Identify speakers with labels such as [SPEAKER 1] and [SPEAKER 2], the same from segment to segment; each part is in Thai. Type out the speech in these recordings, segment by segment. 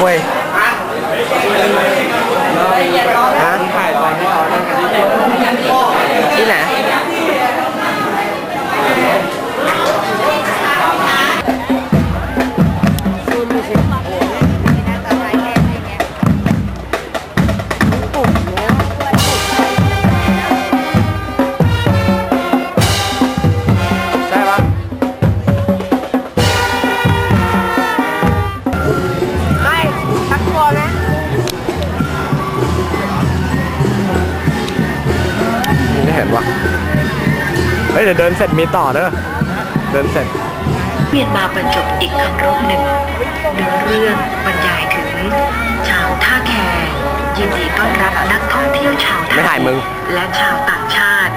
[SPEAKER 1] เฮ้
[SPEAKER 2] ยเดี๋
[SPEAKER 1] ยวเดินเสร็จมีต่อเด้อเดินเสร็จ
[SPEAKER 3] เมียนมาบรรจบอีกคำรบหนึ่งเนื้อเรื่องบรรยายถึง ชาวท่าแคยินดีต้อนรับนักท่องเที่ยวชาวไท
[SPEAKER 1] ไม่ถ่ายมึง
[SPEAKER 3] และชาวต่างชาติ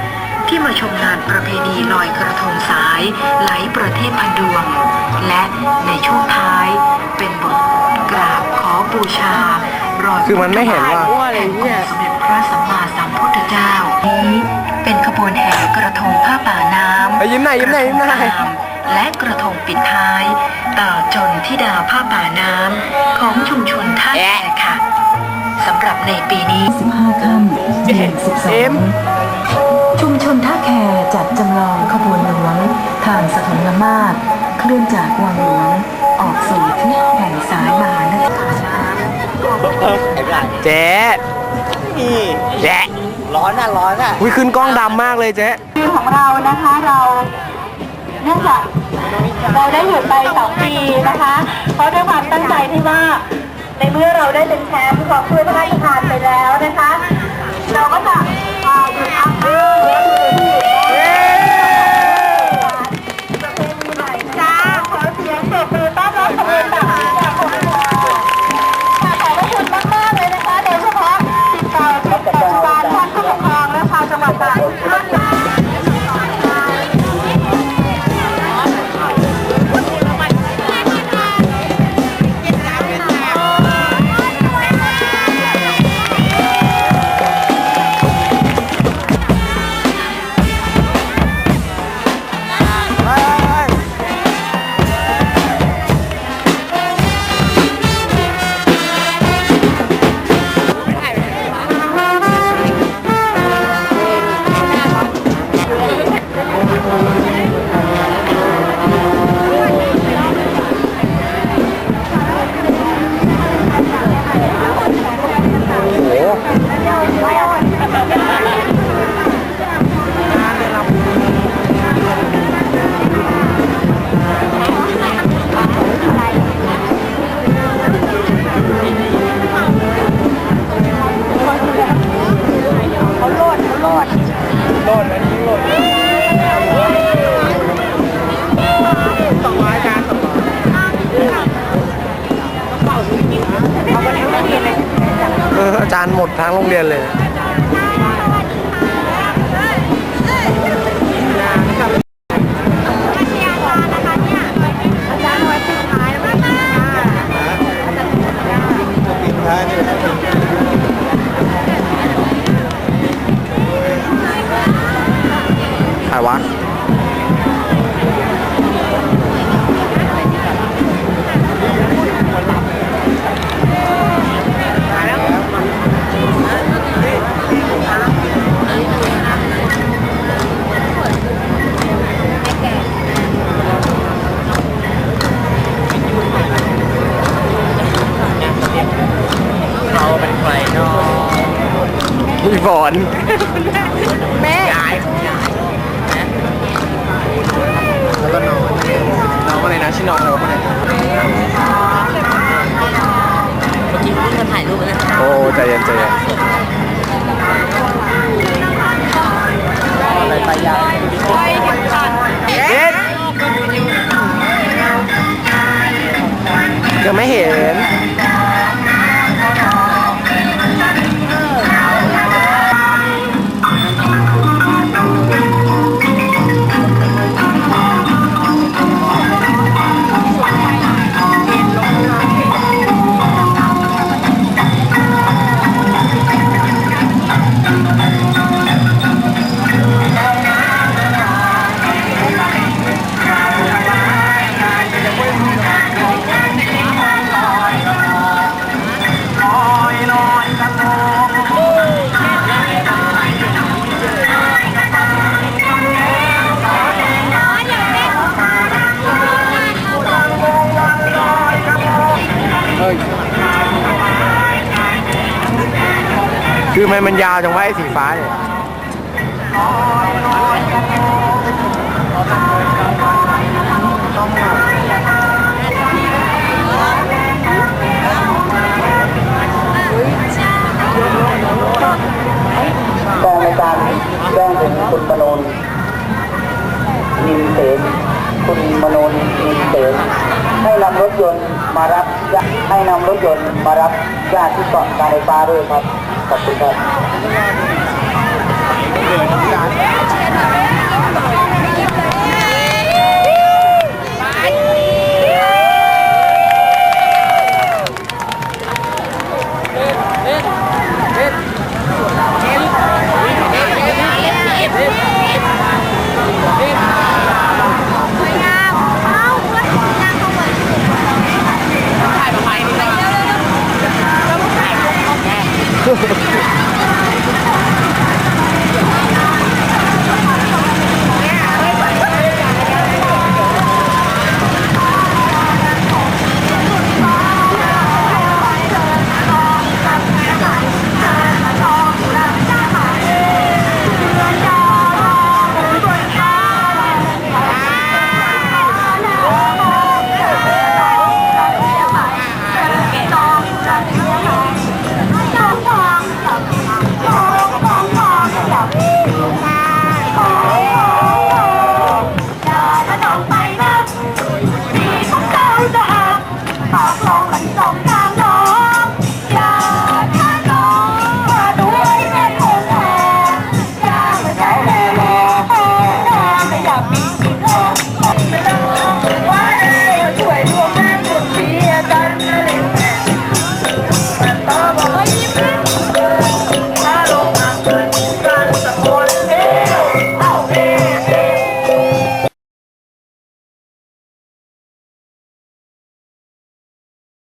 [SPEAKER 3] ที่มาชมงานประเพณีลอยกระทงสายไหลประเทศพันดวง และในช่วงท้ายเป็นบทกราบขอบูชารอย
[SPEAKER 1] คือมันไม่เห็นว่า
[SPEAKER 3] แห่งองค์สมเด็จพระสัมมาสัมพุทธเจ้านี้ เป็นขบวนแห่กระทงผ้าป่าน้ำ
[SPEAKER 1] เอ้ยยิ้มหน่อยยิ้มหน่อยยิ้มหน่อย
[SPEAKER 3] และกระทงปิดท้าย ต่อจนทิดาผ้าป่าน้ำของชุมชนท่าแพค่ะสำหรับในปีนี้ 15 ค่ำเดือน
[SPEAKER 1] เอ็ม
[SPEAKER 3] 12 ชุมชนท่าแคจัดจำลองขบวนหลวงทางสถนละมาศเคลื่อนจากวังหลวง ออกสู่ทิศแห่งสายมหานครน้ำ
[SPEAKER 1] เจ๊
[SPEAKER 2] นี่
[SPEAKER 1] แจ๊
[SPEAKER 2] ร้อนอะร้อนอะ
[SPEAKER 1] อุ้ยขึ้นกล้องดำมากเลยเจ๊
[SPEAKER 4] คือของเรานะคะเราเนื่องจากเราได้หยุดไปสองปีนะคะ เพราะด้วยความตั้งใจที่ว่าในเมื่อเราได้เป็นแชมป์ของถ้วยพระราชทานไปแล้วนะคะ เราก็จะอ่าหยุดพักเรื่อง อาจารย์ห
[SPEAKER 1] มดทั้งโรงเรียนเลย
[SPEAKER 2] ก่อน คือมัน
[SPEAKER 1] มันยาวจังวะไอ้สีฟ้าเนี่ย
[SPEAKER 5] กองในการแจ้งถึงคุณมโนนนินเสนคุณมโนนนินเสนให้นำรถยนต์มารับให้นำรถยนต์มารับญาติที่เกาะการไฟฟ้าด้วยครับ ขอ
[SPEAKER 3] Gracias.